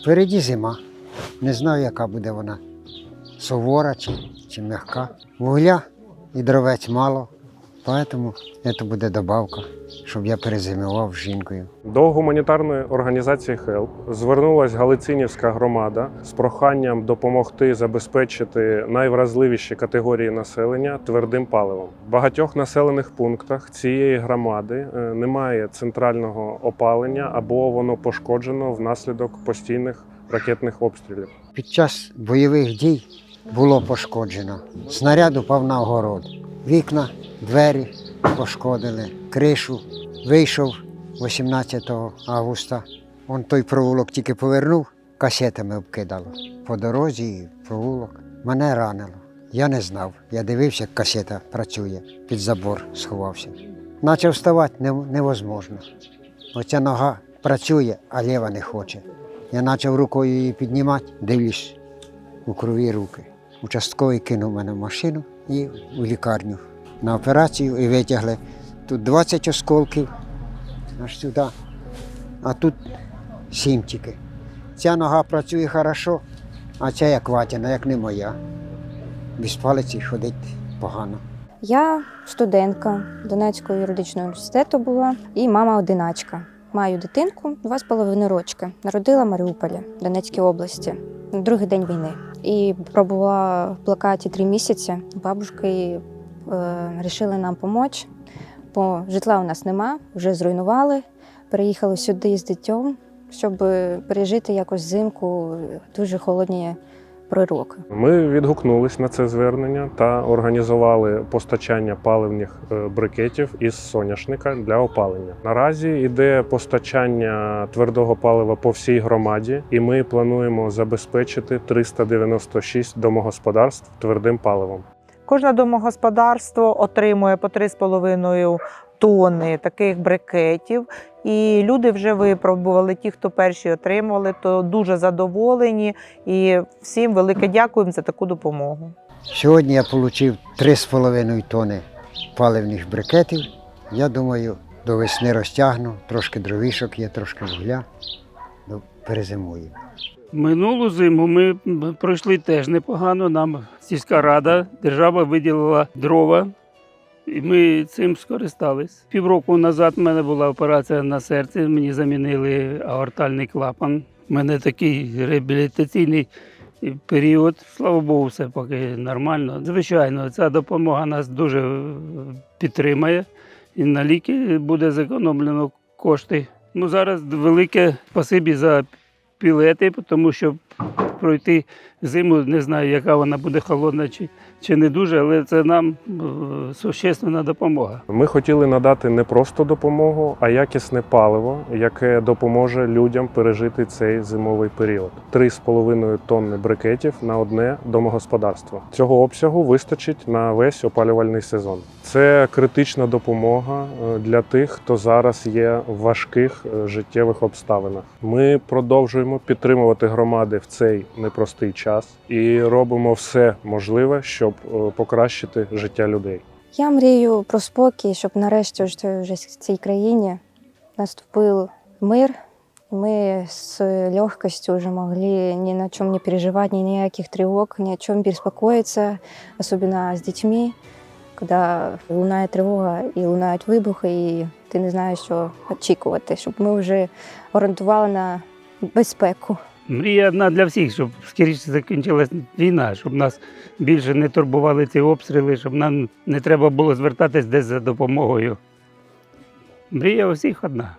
Впереді зима. Не знаю, яка буде вона. Сувора чи, чи м'яка. Вугля і дровець мало. Тому це буде добавка, щоб я перезимував з жінкою. До гуманітарної організації HELP звернулася Галицинівська громада з проханням допомогти забезпечити найвразливіші категорії населення твердим паливом. В багатьох населених пунктах цієї громади е, немає центрального опалення або воно пошкоджено внаслідок постійних ракетних обстрілів. Під час бойових дій було пошкоджено. Снаряд упав на огород. Вікна, двері пошкодили, кришу. Вийшов 18 августа. Он той провулок тільки повернув, касетами обкидало. По дорозі провулок. Мене ранило. Я не знав. Я дивився, як касета працює, під забор сховався. Начав вставати невозможно. Оця нога працює, а ліва не хоче. Я почав рукою її піднімати, дивлюсь у крові руки. Участковий кинув мене в машину і у лікарню на операцію і витягли. Тут 20 осколків аж сюди, а тут 7 тільки. Ця нога працює хорошо, а ця як ватяна, як не моя. Без палиці ходить погано. Я студентка Донецького юридичного університету була і мама одиначка. Маю дитинку два з половиною рочки. Народила в Маріуполі, Донецькій області, на другий день війни. І пробула в блокаді три місяці. Бабушки вирішили нам допомогти, бо житла у нас нема, вже зруйнували. Переїхали сюди з дитям, щоб пережити якось взимку дуже холодні пророки. Ми відгукнулись на це звернення та організували постачання паливних е, брикетів із соняшника для опалення. Наразі йде постачання твердого палива по всій громаді, і ми плануємо забезпечити 396 домогосподарств твердим паливом. Кожне домогосподарство отримує по 3,5 тонни таких брикетів. І люди вже випробували. Ті, хто перші отримували, то дуже задоволені. І всім велике дякуємо за таку допомогу. Сьогодні я отримав 3,5 тони паливних брикетів. Я думаю, до весни розтягну, трошки дровішок є, трошки вугля. Ну, перезимую. Минулу зиму ми пройшли теж непогано. Нам сільська рада, держава виділила дрова, і ми цим скористались. Півроку назад в мене була операція на серці, мені замінили аортальний клапан. У мене такий реабілітаційний період. Слава Богу, все поки нормально. Звичайно, ця допомога нас дуже підтримає. І на ліки буде зекономлено кошти. Ну, зараз велике спасибі за пілети, тому що пройти зиму, не знаю, яка вона буде холодна чи, чи не дуже, але це нам е, существенна допомога. Ми хотіли надати не просто допомогу, а якісне паливо, яке допоможе людям пережити цей зимовий період. 3,5 тонни брикетів на одне домогосподарство. Цього обсягу вистачить на весь опалювальний сезон. Це критична допомога е, для тих, хто зараз є в важких е, життєвих обставинах. Ми продовжуємо підтримувати громади в цей непростий час і робимо все можливе, щоб е, покращити життя людей. Я мрію про спокій, щоб нарешті вже в цій країні наступив мир. Ми з легкостью вже могли ни на чем не переживать, ни никаких тревог, ни о чем беспокоиться, особенно с детьми, когда лунає тривога і лунають вибухи, і ти не знаєш, що очікувати, щоб ми вже орієнтували на безпеку. Мрія одна для всіх, щоб скоріше закінчилась війна, щоб нас більше не турбували ці обстріли, щоб нам не треба було звертатись десь за допомогою. Мрія у всіх одна.